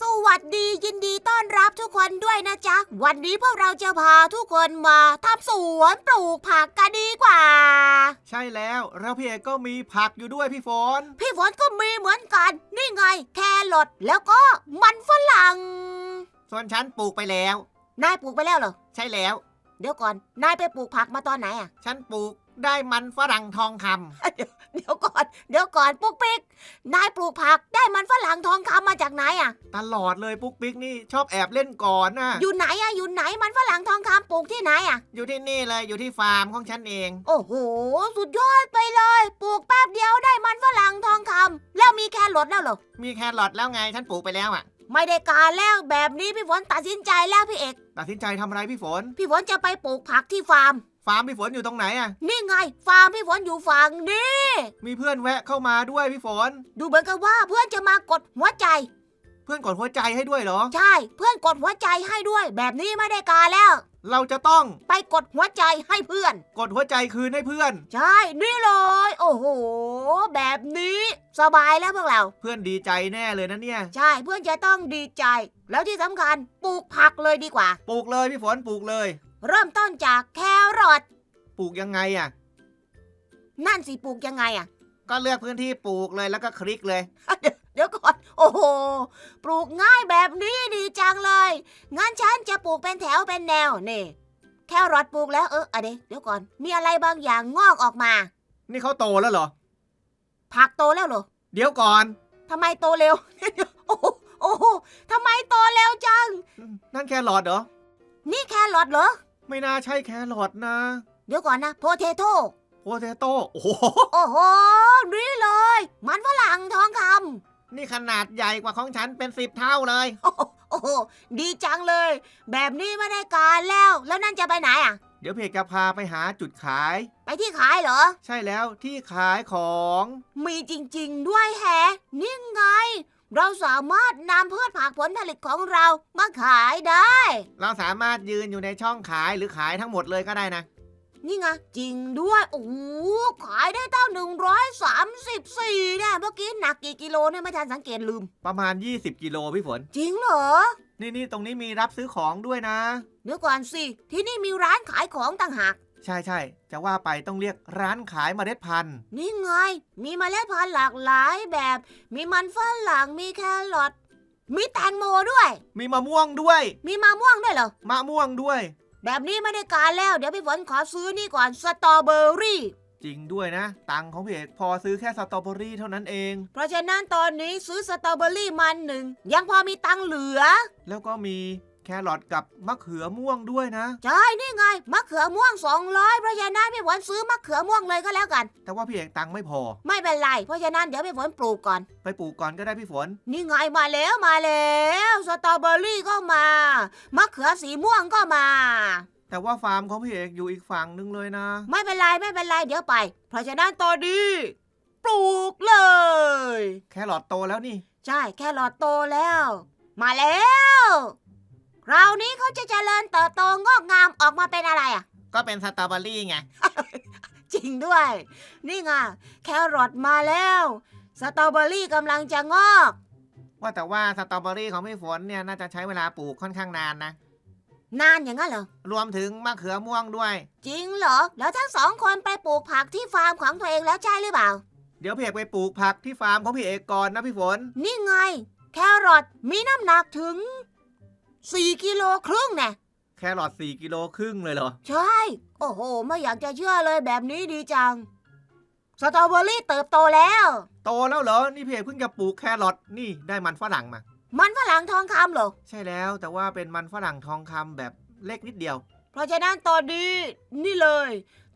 สวัสดียินดีต้อนรับทุกคนด้วยนะจ๊ะ วันนี้พวกเราจะพาทุกคนมาทำสวนปลูกผักกันดีกว่า ใช่แล้วแล้วพี่เอกก็มีผักอยู่ด้วยพี่ฝน พี่ฝนก็มีเหมือนกัน นี่ไง แครอทแล้วก็มันฝรั่ง ส่วนฉันปลูกไปแล้ว นายปลูกไปแล้วเหรอ ใช่แล้ว เดี๋ยวก่อน นายไปปลูกผักมาตอนไหนอะฉันปลูก ได้มันฝรั่งทองคำเดี๋ยวก่อน เดี๋ยวก่อนปุ๊กปิ๊กนายปลูกผักได้มันฝรั่งทองคำมาจากไหนอะตลอดเลยปุ๊กปิ๊กนี่ชอบแอบเล่นก่อนนะอยู่ไหนอะอยู่ไหนมันฝรั่งทองคำปลูกที่ไหนอะอยู่ที่นี่เลยอยู่ที่ฟาร์มของฉันเอง โอ้โห สุดยอดไปเลย ปลูกแป๊บเดียวได้มันฝรั่งทองคำแล้วมีแครอทแล้วเหรอ มีแครอทแล้วไงฉันปลูกไปแล้วอะ ไม่ได้การแล้วแบบนี้พี่ฝนตัดสินใจแล้วพี่เอก ตัดสินใจทำอะไรพี่ฝน พี่ฝนจะไปปลูกผักที่ฟาร์ม ฟาร์มพี่ฝนอยู่ตรงไหนอะนี่ไงฟาร์มพี่ฝนอยู่ฝั่งนี้ มีเพื่อนแวะเข้ามาด้วยพี่ฝน ดูเหมือนกับว่าเพื่อนจะมากดหัวใจ เพื่อนกดหัวใจให้ด้วยเหรอ ใช่ เพื่อนกดหัวใจให้ด้วย แบบนี้ไม่ได้การแล้ว เราจะต้องไปกดหัวใจให้เพื่อน กดหัวใจคืนให้เพื่อน ใช่ นี่เลย โอ้โห แบบนี้ สบายแล้วพวกเรา เพื่อนดีใจแน่เลยนะเนี่ย ใช่เพื่อนจะต้องดีใจ แล้วที่สำคัญปลูกผักเลยดีกว่า ปลูกเลยพี่ฝนปลูกเลย เริ่มต้นจากแครอทปลูกยังไงอะ นั่นสิปลูกยังไงอะก็เลือกพื้นที่ปลูกเลยแล้วก็คลิกเลย เดี๋ยวก่อน โอ้โห ปลูกง่ายแบบนี้ดีจังเลย งั้นฉันจะปลูกเป็นแถวเป็นแนวนี่ แครอทปลูกแล้วเอออะเดี๋ยวเดี๋ยวก่อน มีอะไรบางอย่างงอกออกมา นี่เขาโตแล้วเหรอ ผักโตแล้วเหรอเดี๋ยวก่อน ทำไมโตเร็ว โอ้โหโอ้โหทำไมโตเร็วจัง นั่นแครอทเหรอ นี่แครอทเหรอ ไม่น่าใช่แครอทนะเดี๋ยวก่อนนะโพเทโต้โพเตโต้โอ้โหโอ้โหนี่เลย มันฝรั่งทองคำนี่ขนาดใหญ่กว่าของฉันเป็นสิบเท่าเลยโอ้โหโอ้โหดีจังเลย แบบนี้ไม่ได้การแล้ว แล้วนั่นจะไปไหนอะ เดี๋ยวเพจจะพาไปหาจุดขาย ไปที่ขายเหรอ ใช่แล้วที่ขายของ มีจริง ๆ ด้วยแฮะนี่ไง เราสามารถนำพืชผักผลผลิตของเรามาขายได้ เราสามารถยืนอยู่ในช่องขายหรือขายทั้งหมดเลยก็ได้นะ นี่ไงจริงด้วย โอ้โหขายได้ตั้งหนึ่งร้อยสามสิบสี่เนี่ยเมื่อกี้หนักกี่กิโลเนี่ยไม่ทันสังเกตลืม ประมาณ 20 กิโลพี่ฝน จริงเหรอ นี่นี่ตรงนี้มีรับซื้อของด้วยนะ เดี๋ยวก่อนสิ ที่นี่มีร้านขายของต่างหาก ใช่ใช่จะว่าไปต้องเรียกร้านขายเมล็ดพันธุ์ นี่ไง มีเมล็ดพันธุ์หลากหลายแบบ มีมันฝรั่ง มีแครอท มีแตงโมด้วย มีมะม่วงด้วย มีมะม่วงด้วยเหรอ มะม่วงด้วย แบบนี้ไม่ได้การแล้ว เดี๋ยวพี่ฝนขอซื้อนี่ก่อน สตรอเบอรี่ จริงด้วยนะ ตังค์ของพี่เอกพอซื้อแค่สตรอเบอรี่เท่านั้นเอง เพราะฉะนั้นตอนนี้ซื้อสตรอเบอรี่มันหนึ่ง ยังพอมีตังค์เหลือ แล้วก็มี แครอทกับมะเขือม่วงด้วยนะ ใช่นี่ไงมะเขือม่วง 200เพราะฉะนั้นพี่ฝนซื้อมะเขือม่วงเลยก็แล้วกัน แต่ว่าพี่เอกตังค์ไม่พอ ไม่เป็นไรเพราะฉะนั้นเดี๋ยวพี่ฝนปลูกก่อน ไปปลูกก่อนก็ได้พี่ฝน นี่ไงมาแล้วมาแล้วสตรอเบอรี่ก็มามะเขือสีม่วงก็มา แต่ว่าฟาร์มของพี่เอกอยู่อีกฝั่งนึงเลยนะ ไม่เป็นไรไม่เป็นไรเดี๋ยวไป เพราะฉะนั้นตอนนี้ปลูกเลย แครอทโตแล้วนี่ ใช่แค่หลอดโตแล้ว มาแล้ว คราวนี้เขาจะเจริญเติบโตงอกงามออกมาเป็นอะไรอะ ก็เป็นสตรอเบอรี่ไง จริงด้วย นี่ไงแครอทมาแล้ว สตรอเบอรี่กำลังจะงอก ว่าแต่ว่าสตรอเบอรี่ของพี่ฝนเนี่ยน่าจะใช้เวลาปลูกค่อนข้างนานนะ นานอย่างนั้นเหรอ รวมถึงมะเขือม่วงด้วย จริงเหรอ แล้วทั้งสองคนไปปลูกผักที่ฟาร์มของตัวเองแล้วใช่หรือเปล่า เดี๋ยวพี่เอกไปปลูกผักที่ฟาร์มของพี่เอกก่อนนะพี่ฝน นี่ไง แครอทมีน้ำหนักถึง 4กิโลครึ่งแน่แครอท4กิโลครึ่งเลยเหรอ ใช่ โอ้โห ไม่อยากจะเชื่อเลยแบบนี้ดีจัง สตรอเบอรี่เติบโตแล้ว โตแล้วเหรอ นี่พี่เอกเพิ่งจะปลูกแครอทนี่ได้มันฝรั่งมา มันฝรั่งทองคำเหรอ ใช่แล้วแต่ว่าเป็นมันฝรั่งทองคำแบบเล็กนิดเดียว เพราะฉะนั้นตอนนี้นี่เลย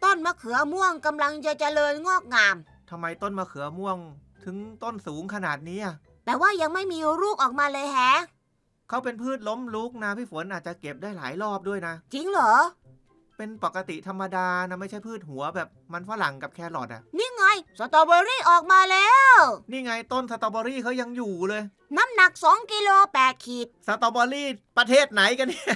ต้นมะเขือม่วงกำลังจะเจริญงอกงาม ทำไมต้นมะเขือม่วง ถึงต้นสูงขนาดนี้อะแต่ว่ายังไม่มีลูกออกมาเลยแฮะ เขาเป็นพืชล้มลุกนะพี่ฝนอาจจะเก็บได้หลายรอบด้วยนะ จริงเหรอ เป็นปกติธรรมดานะไม่ใช่พืชหัวแบบมันฝรั่งกับแครอทอะนี่ไง สตรอเบอรี่ออกมาแล้ว นี่ไงต้นสตรอเบอรี่เขายังอยู่เลย น้ำหนัก 2กิโล8ขีด สตรอเบอรี่ประเทศไหนกันเนี่ย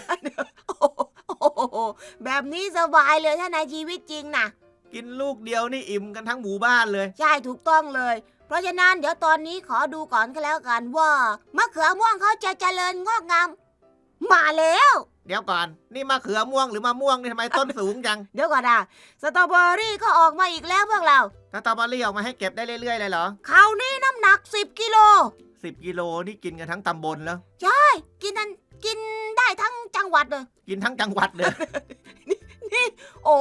โอ้โหแบบนี้สบายเลยถ้าในชีวิตจริงนะกินลูกเดียวนี่อิ่มกันทั้งหมู่บ้านเลย ใช่ถูกต้องเลย เพราะฉะนั้นเดี๋ยวตอนนี้ขอดูก่อนก็แล้วกันว่ามะเขือม่วงเขาจะเจริญงอกงามมาแล้ว เดี๋ยวก่อน นี่มะเขือม่วงหรือมะม่วงนี่ทำไมต้นสูงจัง เดี๋ยวก่อนนะสตรอเบอรี่ก็ออกมาอีกแล้วพวกเราสตรอเบอรี่ออกมาให้เก็บได้เรื่อยๆเลยเหรอคราวนี้น้ำหนัก 10 กิโลสิบกิโลนี่กินกันทั้งตำบลแล้วกินนั้นกินได้ทั้งจังหวัดเลย กินทั้งจังหวัดเลยโอ้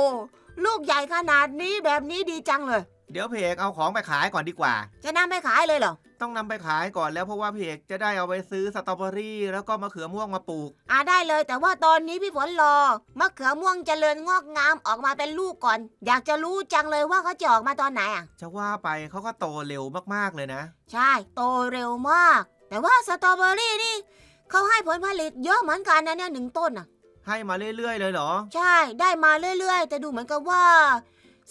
ลูกใหญ่ขนาดนี้แบบนี้ดีจังเลย เดี๋ยวเพกเอาของไปขายก่อนดีกว่า จะนำไปขายเลยเหรอ ต้องนำไปขายก่อนแล้วเพราะว่าเพกจะได้เอาไปซื้อสตรอเบอรี่ แล้วก็มะเขือม่วงมาปลูก อ่าได้เลย แต่ว่าตอนนี้พี่ฝนรอมะเขือม่วงเจริญงอกงามออกมาเป็นลูกก่อน อยากจะรู้จังเลยว่าเขาจะออกมาตอนไหนอะ จะว่าไปเขาก็โตเร็วมากๆเลยนะ ใช่ โตเร็วมาก แต่ว่าสตรอเบอรี่นี่เขาให้ผลผลิตเยอะเหมือนกันนะเนี่ยหนึ่งต้นอะ ให้มาเรื่อยๆเลยเหรอ ใช่ ได้มาเรื่อย ๆ แต่ดูเหมือนกับว่า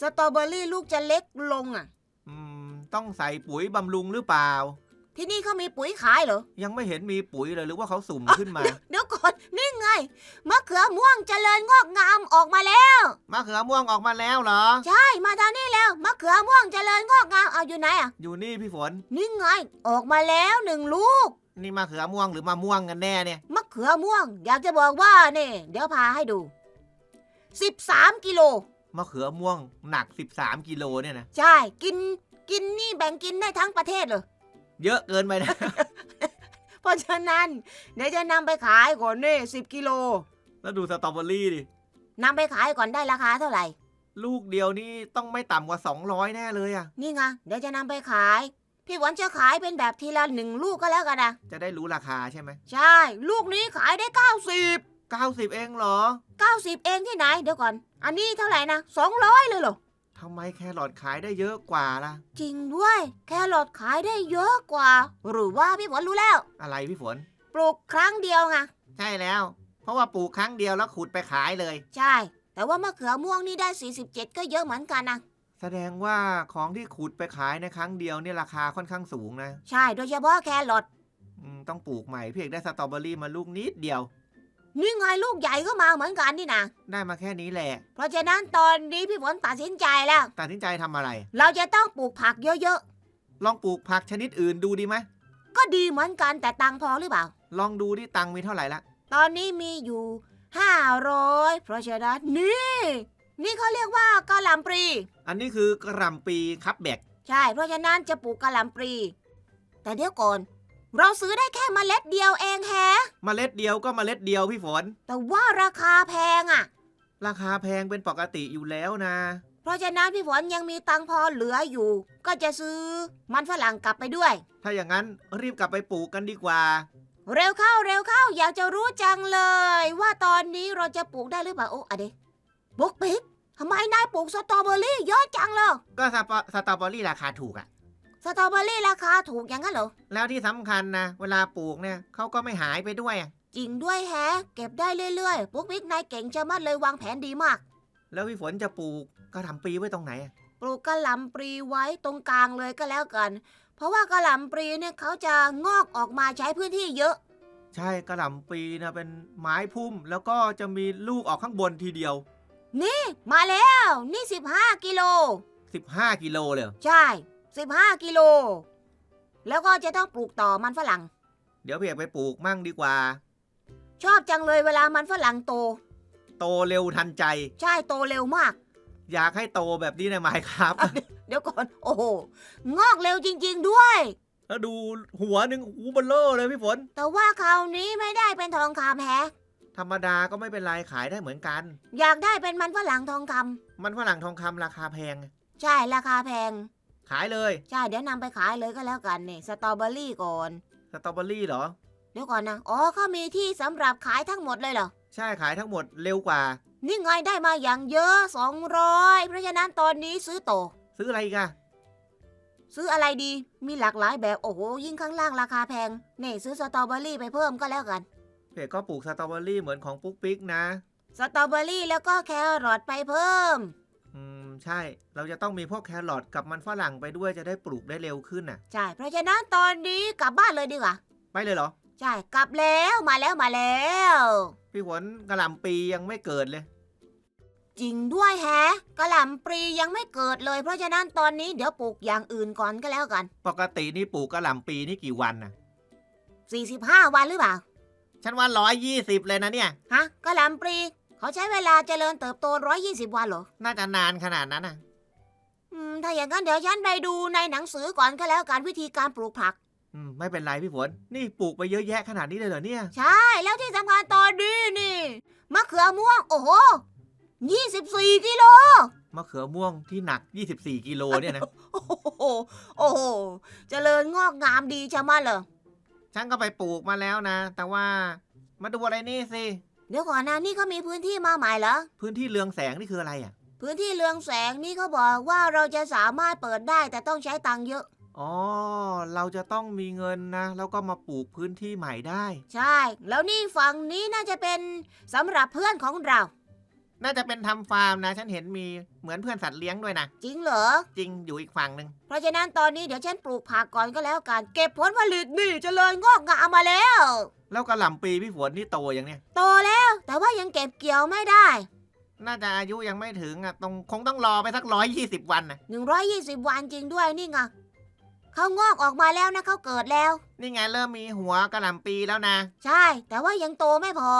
สตรอเบอรี่ลูกจะเล็กลงอะ อืม ต้องใส่ปุ๋ยบำรุงหรือเปล่า ที่นี่เขามีปุ๋ยขายเหรอ ยังไม่เห็นมีปุ๋ยเลยหรือว่าเขาสุ่มขึ้นมา เดี๋ยวก่อนนี่ไงมะเขือม่วงเจริญงอกงามออกมาแล้ว มะเขือม่วงออกมาแล้วเหรอ ใช่ มาทางนี้แล้วมะเขือม่วงเจริญงอกงามเอาอยู่ไหนอะ อยู่นี่พี่ฝน นี่ไง ออกมาแล้วหนึ่งลูก นี่มะเขือม่วงหรือมะม่วงกันแน่เนี่ย มะเขือม่วง อยากจะบอกว่านี่เดี๋ยวพาให้ดู 13กิโล มะเขือม่วงหนัก 13 กิโลเนี่ยนะ ใช่ กินกินนี่แบ่งกินได้ทั้งประเทศเลยเยอะเกินไปนะ เพราะฉะนั้น เดี๋ยวจะนำไปขายก่อนนี่10กิโลแล้วดูสตรอเบอรี่ดิ นำไปขายก่อนได้ราคาเท่าไหร่ ลูกเดียวนี่ต้องไม่ต่ำกว่า 200 แน่เลยอะนี่ไงเดี๋ยวจะนำไปขาย พี่หวันจะขายเป็นแบบทีละหนึ่งลูกก็แล้วกันนะจะได้รู้ราคาใช่ไหม ใช่ ลูกนี้ขายได้ 90 90 เองเหรอ 90 เองที่ไหน เดี๋ยวก่อน อันนี้เท่าไหร่นะ 200 เลยเหรอ ทำไมแครอทขายได้เยอะกว่าล่ะ จริงด้วย แครอทขายได้เยอะกว่า หรือว่าพี่ฝนรู้แล้ว อะไรพี่ฝน ปลูกครั้งเดียวไง ใช่แล้ว เพราะว่าปลูกครั้งเดียวแล้วขุดไปขายเลย ใช่ แต่ว่ามะเขือม่วงนี่ได้ 47 ก็เยอะเหมือนกันนะ แสดงว่าของที่ขุดไปขายในครั้งเดียวเนี่ยราคาค่อนข้างสูงนะ ใช่ โดยเฉพาะแครอทอืมต้องปลูกใหม่พี่เอกได้สตรอเบอรี่มาลูกนิดเดียว นี่ไงลูกใหญ่ก็มาเหมือนกันนี่นะได้มาแค่นี้แหละ เพราะฉะนั้นตอนนี้พี่ฝนตัดสินใจแล้ว ตัดสินใจทำอะไร เราจะต้องปลูกผักเยอะลองปลูกผักชนิดอื่นดูดีไหมๆ ก็ดีเหมือนกันแต่ตังค์พอหรือเปล่า ลองดูที่ตังค์มีเท่าไหร่ละ ตอนนี้มีอยู่ 500 เพราะฉะนั้นนี่ นี่เขาเรียกว่ากะหล่ำปลี อันนี้คือกระหลำปีคับแบกใช่ เพราะฉะนั้นจะปลูกกะหล่ำปลี แต่เดี๋ยวก่อน เราซื้อได้แค่เมล็ดเดียวเองแฮะ เมล็ดเดียวก็เมล็ดเดียวพี่ฝน แต่ว่าราคาแพงอะ่ะ ราคาแพงเป็นปกติอยู่แล้วนะ เพราะฉะนั้นพี่ฝนยังมีตังค์พอเหลืออยู่ ก็จะซื้อมันฝรั่งกลับไปด้วย ถ้าอย่างนั้นรีบกลับไปปลูกกันดีกว่า เร็วเข้าเร็วเข้าอยากจะรู้จังเลย ว่าตอนนี้เราจะปลูกได้หรือเปล่าโอ้อะเดบุ๊กปิ๊กทำไมนายปลูกสตรอเบอรี่เยอะจังเลยก็สตรอสตรอเบอรี่ราคาถูกอะ สตรอเบอรี่ราคาถูกอย่างนั้นเหรอ แล้วที่สำคัญนะ เวลาปลูกเนี่ยเขาก็ไม่หายไปด้วยอะจริงด้วยแฮะ เก็บได้เรื่อยๆ ปุ๊กปิ๊กนายเก่งจะมัดเลยวางแผนดีมาก แล้วพี่ฝนจะปลูกกระหล่ำปีไว้ตรงไหนอะปลูกกระหล่ำปลีไว้ตรงกลางเลยก็แล้วกัน เพราะว่ากระหล่ำปลีเนี่ยเขาจะงอกออกมาใช้พื้นที่เยอะ ใช่กระหล่ำปีนะเป็นไม้พุ่มแล้วก็จะมีลูกออกข้างบนทีเดียว มาแล้ว นี่ 15 กิโล 15 กิโลเลยเหรอใช่ 15 กิโล แล้วก็จะต้องปลูกต่อมันฝรั่ง เดี๋ยวพี่เอกไปปลูกมั่งดีกว่า ชอบจังเลยเวลามันฝรั่งโต โตเร็วทันใจ ใช่โตเร็วมาก อยากให้โตแบบนี้ในไม้ครับ เดี๋ยวก่อน โอ้โห งอกเร็วจริง ๆ ด้วย แล้วดูหัวหนึ่งหูเบลเลอร์เลยพี่ฝน แต่ว่าคราวนี้ไม่ได้เป็นทองคำแฮะ ธรรมดาก็ไม่เป็นไรขายได้เหมือนกัน อยากได้เป็นมันฝรั่งทองคำมันฝรั่งทองคำราคาแพง ใช่ราคาแพง ขายเลย ใช่เดี๋ยวนำไปขายเลยก็แล้วกันเนี่ยสตรอเบอรี่ก่อน สตรอเบอรี่เหรอ เดี๋ยวก่อนนะ อ๋อเขามีที่สำหรับขายทั้งหมดเลยเหรอ ใช่ขายทั้งหมดเร็วกว่า นี่ไงได้มาอย่างเยอะ 200 เพราะฉะนั้นตอนนี้ซื้อโตซื้ออะไรอีกอะซื้ออะไรดี มีหลากหลายแบบ โอ้โห ยิ่งข้างล่างราคาแพง นี่ซื้อสตรอเบอรี่ไปเพิ่มก็แล้วกัน เพจก็ปลูกสตรอเบอรี่เหมือนของปุ๊กปิ๊กนะ สตรอเบอรี่แล้วก็แครอทไปเพิ่มอืม ใช่ เราจะต้องมีพวกแครอทกับมันฝรั่งไปด้วยจะได้ปลูกได้เร็วขึ้นน่ะ ใช่ เพราะฉะนั้นตอนนี้กลับบ้านเลยดีกว่า ไปเลยเหรอ ใช่ กลับแล้วมาแล้วมาแล้ว พี่ฝนกระหล่ำปียังไม่เกิดเลย จริงด้วยแฮะกะหล่ำปลียังไม่เกิดเลย เพราะฉะนั้นตอนนี้เดี๋ยวปลูกอย่างอื่นก่อนก็แล้วกัน ปกตินี่ปลูกกระหล่ำปีนี่กี่วันนะ45 วันหรือเปล่า ฉันว่าร้อยยี่สิบเลยนะเนี่ย ฮะกะหล่ำปลี เขาใช้เวลาเจริญเติบโต 120 วันเหรอ น่าจะนานขนาดนั้นนะอืม ถ้าอย่างนั้นเดี๋ยวฉันไปดูในหนังสือก่อนก็แล้วกันวิธีการปลูกผัก อืมไม่เป็นไรพี่ฝน นี่ปลูกไปเยอะแยะขนาดนี้เลยเหรอเนี่ย ใช่ แล้วที่สำคัญตอนนี้นี่มะเขือม่วง โอ้โห 24 กิโล มะเขือม่วงที่หนัก 24 กิโลเนี่ยนะ โอ้โห โอ้โห เจริญงอกงามดีชะมัดเลย ฉันก็ไปปลูกมาแล้วนะ แต่ว่ามาดูอะไรนี่สิ เดี๋ยวก่อนนะนี่เขามีพื้นที่มาใหม่เหรอ พื้นที่เรืองแสงนี่คืออะไรอะ พื้นที่เรืองแสงนี่เขาบอกว่าเราจะสามารถเปิดได้แต่ต้องใช้ตังค์เยอะ อ๋อ เราจะต้องมีเงินนะ แล้วก็มาปลูกพื้นที่ใหม่ได้ ใช่ แล้วนี่ฝั่งนี้น่าจะเป็นสำหรับเพื่อนของเรา น่าจะเป็นทำฟาร์มนะ ฉันเห็นมีเหมือนเพื่อนสัตว์เลี้ยงด้วยนะ จริงเหรอ จริงอยู่อีกฝั่งหนึ่งเพราะฉะนั้นตอนนี้เดี๋ยวฉันปลูกผักก่อนก็แล้วกัน เก็บผลผลิตนี่เจริญงอกงามมาแล้ว แล้วกระหล่ำปีพี่ฝนนี่โตอย่างเนี้ยโตแล้ว แต่ว่ายังเก็บเกี่ยวไม่ได้ น่าจะอายุยังไม่ถึงอะตรงคงต้องรอไปสักร้อยยี่สิบวันนะ120 วันจริงด้วยนี่ไงเขางอกออกมาแล้วนะเขาเกิดแล้ว นี่ไงเริ่มมีหัวกระหล่ำปีแล้วนะ ใช่ แต่ว่ายังโตไม่พอ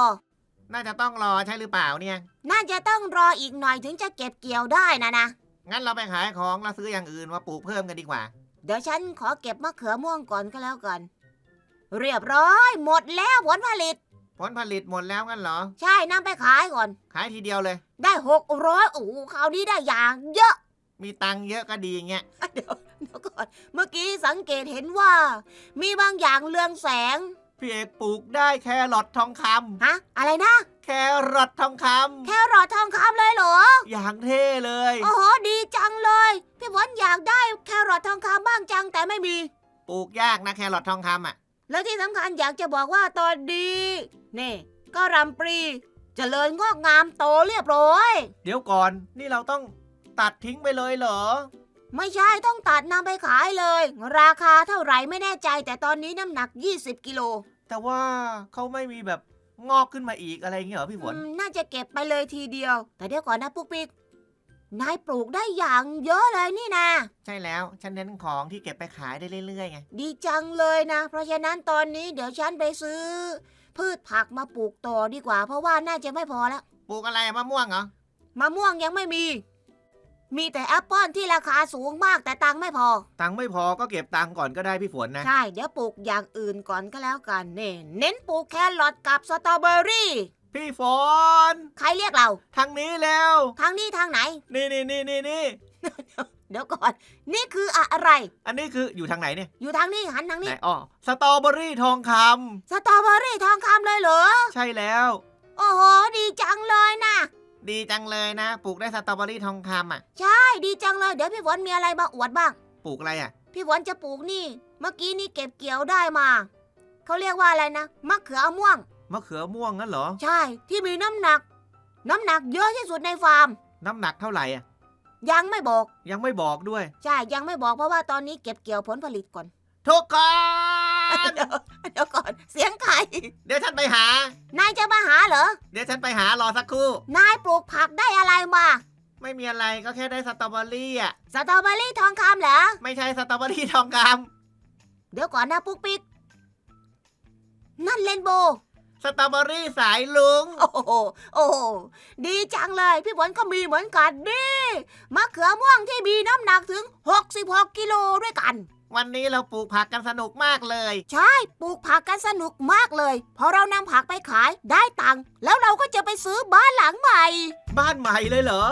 น่าจะต้องรอใช่หรือเปล่าเนี่ย น่าจะต้องรออีกหน่อยถึงจะเก็บเกี่ยวได้นะนะ งั้นเราไปขายของแล้วซื้ออย่างอื่นมาปลูกเพิ่มกันดีกว่า เดี๋ยวฉันขอเก็บมะเขือม่วงก่อนก็แล้วกัน เรียบร้อย หมดแล้วผลผลิต ผลผลิตหมดแล้วงั้นเหรอ ใช่นำไปขายก่อน ขายทีเดียวเลย ได้หกร้อยโอ้โหคราวนี้ได้อย่างเยอะ มีตังค์เยอะก็ดีอย่างเงี้ย เดี๋ยวเดี๋ยวก่อน เมื่อกี้สังเกตเห็นว่า มีบางอย่างเรืองแสง พี่เอกปลูกได้แครอททองคำฮะ อะไรนะ แครอททองคแครอททองคำเลยเหรอำอย่างเท่เลย โอ้โห ดีจังเลย พี่ฝนอยากได้แครอททองคำบ้างจังแต่ไม่มี ปลูกยากนะแครอททองคำอะ แล้วที่สำคัญอยากจะบอกว่าตอนนี้นี่ก็รำปรีเจริญงอกงามโตเรียบร้อย เดี๋ยวก่อน นี่เราต้องตัดทิ้งไปเลยเหรอ ไม่ใช่ต้องตัดนำไปขายเลย ราคาเท่าไหร่ไม่แน่ใจ แต่ตอนนี้น้ำหนัก 20 กิโลแต่ว่าเขาไม่มีแบบงอกขึ้นมาอีกอะไรเงี้ยเหรอพี่ฝนอืมน่าจะเก็บไปเลยทีเดียว แต่เดี๋ยวก่อนนะปุ๊กปิ๊กนายปลูกได้อย่างเยอะเลยนี่นะ ใช่แล้ว ฉันเน้นของที่เก็บไปขายได้เรื่อยๆไงดีจังเลยนะ เพราะฉะนั้นตอนนี้เดี๋ยวฉันไปซื้อ พืชผักมาปลูกต่อดีกว่า เพราะว่าน่าจะไม่พอแล้วปลูกอะไรอะมะม่วงเหรอมะม่วงยังไม่มี มีแต่แอปเปิลที่ราคาสูงมากแต่ตังค์ไม่พอ ตังค์ไม่พอก็เก็บตังค์ก่อนก็ได้พี่ฝนนะ ใช่ เดี๋ยวปลูกอย่างอื่นก่อนก็แล้วกันเน่เน้นปลูกแครอทกับสตรอเบอรี่ พี่ฝนใครเรียกเรา ทางนี้แล้ว ทางนี้ทางไหน นี่นี่นี่นี่นี่เดี๋ยวก่อน นี่คืออะไร อันนี้คืออยู่ทางไหนเนี่ยอยู่ทางนี้หันทางไหนนี้ อ๋อสตรอเบอรี่ทองคสตรอเบอรี่ทองคำเลยเหรอำใช่แล้ว โอ้โห ดีจังเลยนะ ดีจังเลยนะปลูกได้สตรอเบอรี่ทองคำอะ ใช่ดีจังเลย เดี๋ยวพี่ฝนมีอะไรมาอวดบ้าง ปลูกอะไรอะ พี่ฝนจะปลูกนี่ เมื่อกี้นี่เก็บเกี่ยวได้มาเขาเรียกว่าอะไรนะมะเขือม่วง มะเขือม่วงงั้นเหรอ ใช่ที่มีน้ำหนัก น้ำหนักเยอะที่สุดในฟาร์ม น้ำหนักเท่าไหร่อะ ยังไม่บอก ยังไม่บอกด้วย ใช่ยังไม่บอกเพราะว่าตอนนี้เก็บเกี่ยวผลผลิตก่อน ทุกคน เดี๋ยวเดี๋ยวก่อน เสียงใครเดี๋ยวฉันไปหา นายจะมาหาเหรอ เดี๋ยวฉันไปหารอสักครู่ นายปลูกผักได้อะไรมา ไม่มีอะไรก็แค่ได้สตรอเบอรี่อะ สตรอเบอรี่ทองคำเหรอ ไม่ใช่สตรอเบอรี่ทองคเดี๋ยวก่อนนะปุ๊กปิ๊ก นั่นเลนโบว์ำสตรอเบอรี่สายลุง โอ้โห โอ้โห ดีจังเลย พี่ฝนก็มีเหมือนกันดิมะเขือม่วงที่มีน้ำหนักถึง 66 กิโลด้วยกัน วันนี้เราปลูกผักกันสนุกมากเลย ใช่ ปลูกผักกันสนุกมากเลย พอเรานำผักไปขายได้ตังค์แล้วเราก็จะไปซื้อบ้านหลังใหม่ บ้านใหม่เลยเหรอ